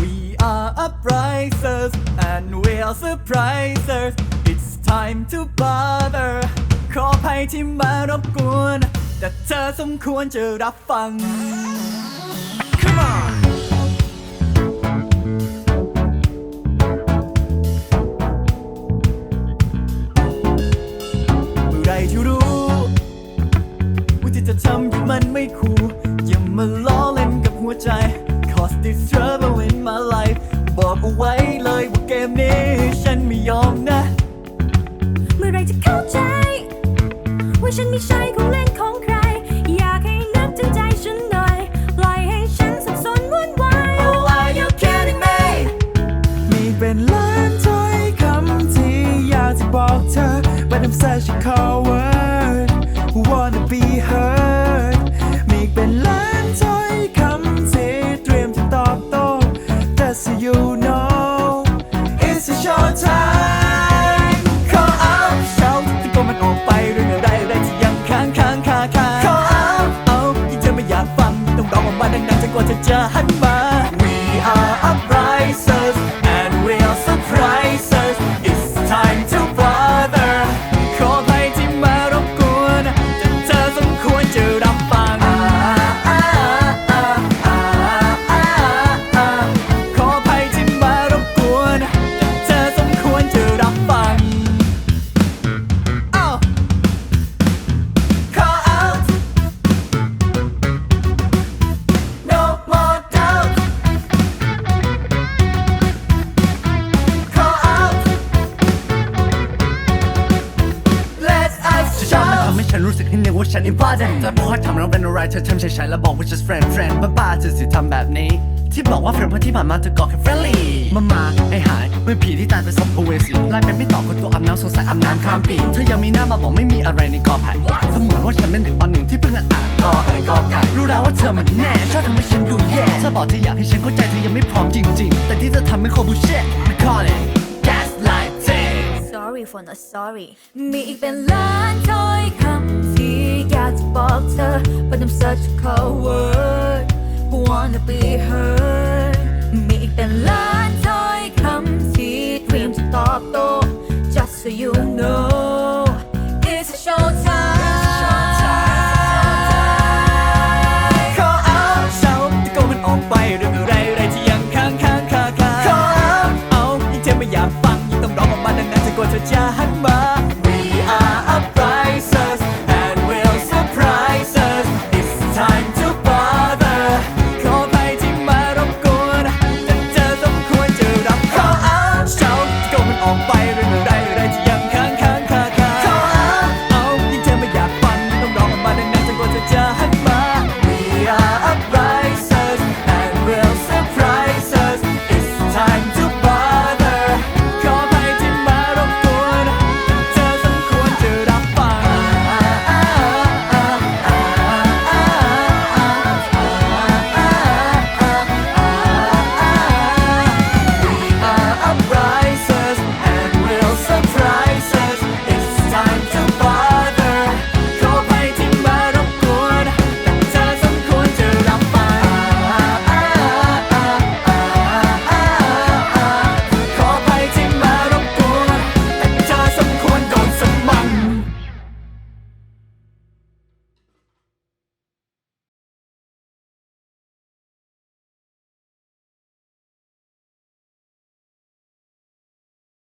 We are uprisers and we are surprisers. It's time to bother ขออภัยที่มารบกวน แต่เธอสมควรจะรับฟัง Come on เมื่อไรที่รู้ ว่าที่จะทำอยู่มันไม่คูลอ cause this trouble in my life บอกเอาไว้เลยว่าเกมนี้ฉันไม่ยอมนะ เมื่อไรจะเข้าใจ ว่าฉันไม่ใช่ของเล่นของใคร อยากให้นึกถึงใจฉันหน่อย ปล่อยให้ฉันสับสนวุ่นวาย Oh are you kidding me มีเป็นล้านถ้อยคำที่อยากจะบอกเธอ But I'm such a coward who wanna be heard เรื่องอะไรอะไรที่ยังค้างค้างคาคาขอเอาเอาที่เธอไม่อยากฟังต้องร้องออกมาดังๆจนกว่าเธอจะหันมาำให้นรู้สึกให้นึกว่าฉัน important แต่พอเขาทำเราเป็นอะไรเธอทำเฉยๆแล้วบอกว่า just friend friend บ้าบ้าๆเธอสิทำแบบนี้ ที่บอกว่า friend เพราะที่ผ่านมาเธอก็แค่ friendly มามาให้หายเมื่อผีที่ตายไปสมภเวสีลายเป็นไม่ตอบคนตัวอาบน้ำสงสัยอาบน้ำข้ามปีเธอยังมีหน้ามาบอกไม่มีอะไรในกอไผ่เสมือนว่าฉันเป็นเด็กปหนึ่งที่เพิ่งอ่านกอเอ๋ยกอไก่รู้แล้วว่าเธอมันแน่ชอบทำให้ฉันดูแย่เธอบอกเธออยากให้ฉันเข้าใจเธอยังไม่พร้อมจริง ๆ แต่ที่เธอทำไม่คร bullshit we call it for not sorry มีอีกเป็นล้านถ้อยคำที่อยากจะบอกเธอ but I'm such a coward who wanna be heard มีอีกเป็นล้านถ้อยคำที่เตรียมจะตอบโต้ just so you know it's a show time ขอเอาเอาตะโกนมันออกไปเรื่องอะไรอที่ยังค้างคาคาคาขอเอาเอายังเธอไม่อยาก ออกไปเรื่องราว